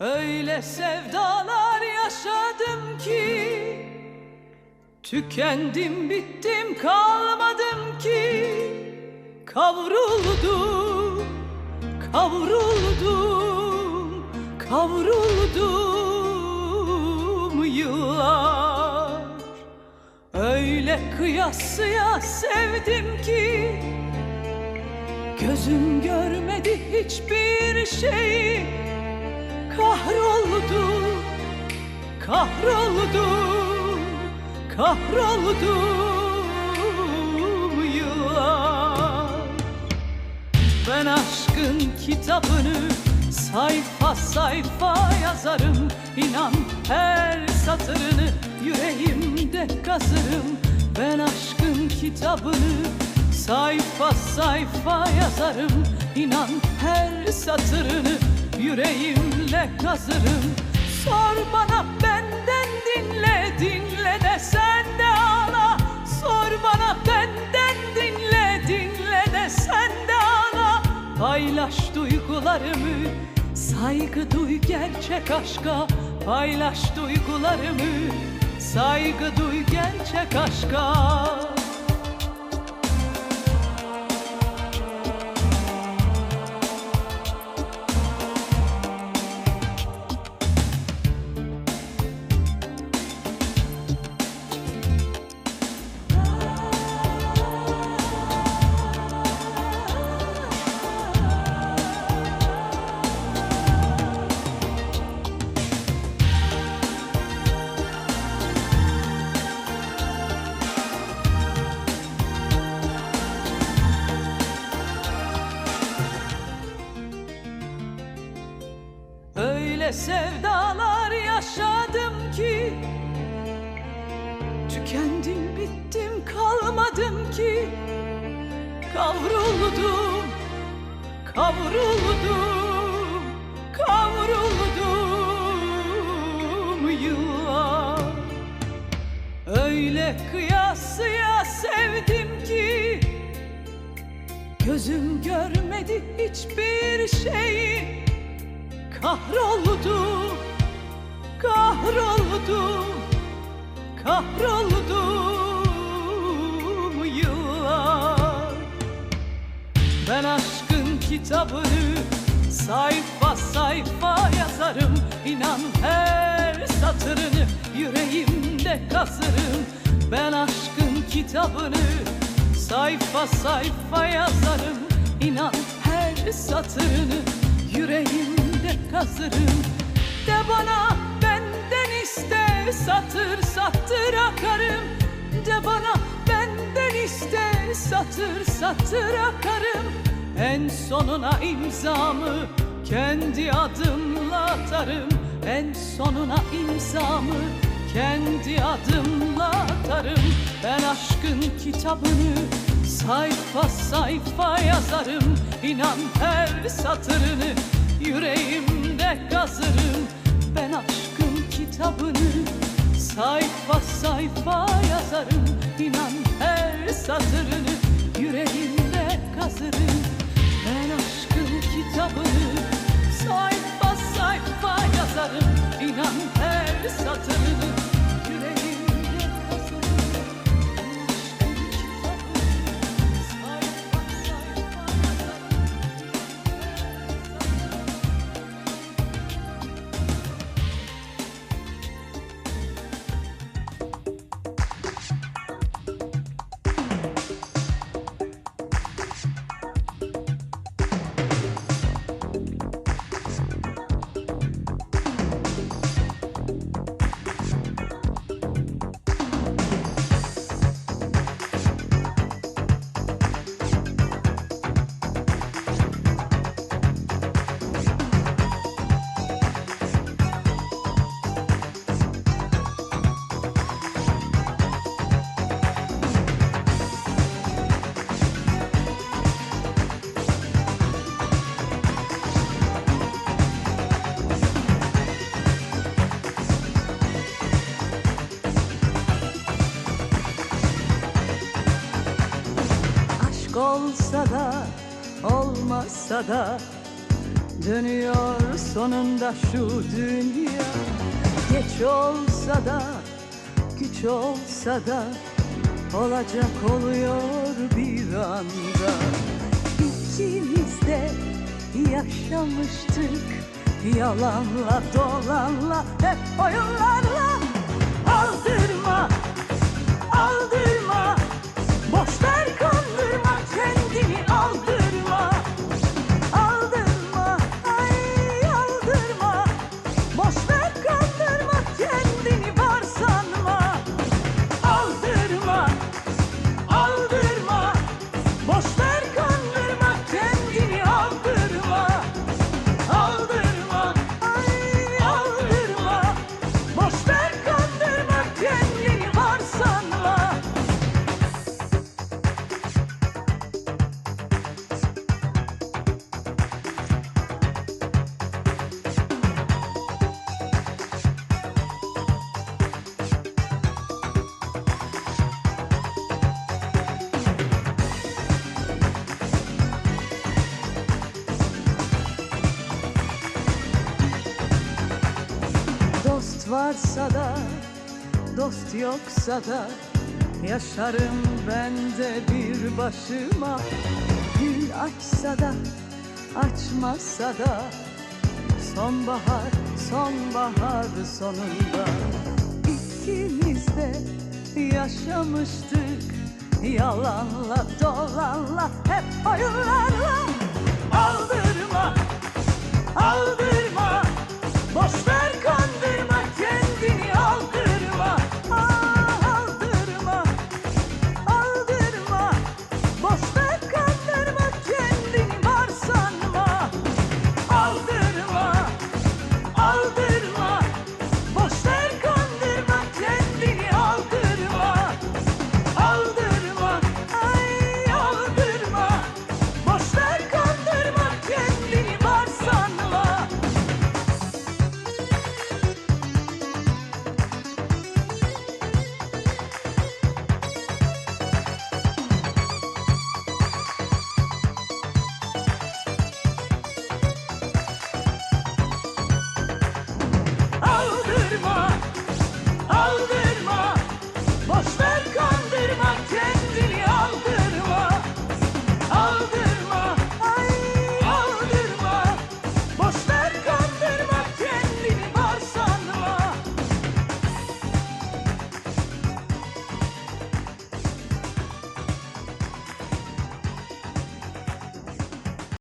Öyle sevdalar yaşadım ki Tükendim bittim kalmadım ki. Kavruldum, kavruldum, kavruldum yıllar. Öyle kıyasıya sevdim ki Gözüm görmedi hiçbir şeyi Kahroldum, kahroldum, kahroldum yıllar Ben aşkın kitabını sayfa sayfa yazarım. İnan her satırını yüreğimde kazırım. Ben aşkın kitabını sayfa sayfa yazarım. İnan her satırını yüreğimle kazırım. Sor bana benden dinle dinle de sen de ağla. Sor bana benden dinle dinle de sen de ağla. Paylaş duygularımı saygı duy gerçek aşka. Paylaş duygularımı saygı duy gerçek aşka Öyle sevdalar yaşadım ki Tükendim bittim kalmadım ki Kavruldum, kavruldum, kavruldum yıllar. Öyle kıyasıya sevdim ki Gözüm görmedi hiçbir şeyi Kahroldum, kahroldum, kahroldum yıllar. Ben aşkın kitabını sayfa sayfa yazarım İnan her satırını yüreğimde kazırım. Ben aşkın kitabını sayfa sayfa yazarım İnan her satırını yüreğimde kazırım De bana benden iste satır satır akarım. De bana benden iste satır satır akarım. En sonuna imzamı kendi adımla atarım. En sonuna imzamı kendi adımla atarım. Ben aşkın kitabını sayfa sayfa yazarım. İnan her satırını yüreğimde kazırım Ben aşkın kitabını. Sayfa sayfa yazarım İnan her satırını. Yüreğimde kazırım Ben aşkın kitabını. Sayfa sayfa yazarım olsa da olmasa da Dönüyor sonunda şu dünya. Geç olsa da güç olsa da Olacak oluyor bir anda. İkimiz de yaşamıştık Yalanla dolanla hep oyunlarla Aldırma, varsa da, dost yoksa da Yaşarım ben de bir başıma. Gül açsa da, açmazsa da Sonbahar, sonbahar sonunda. İkimiz de yaşamıştık Yalanla dolanla hep oyunlarla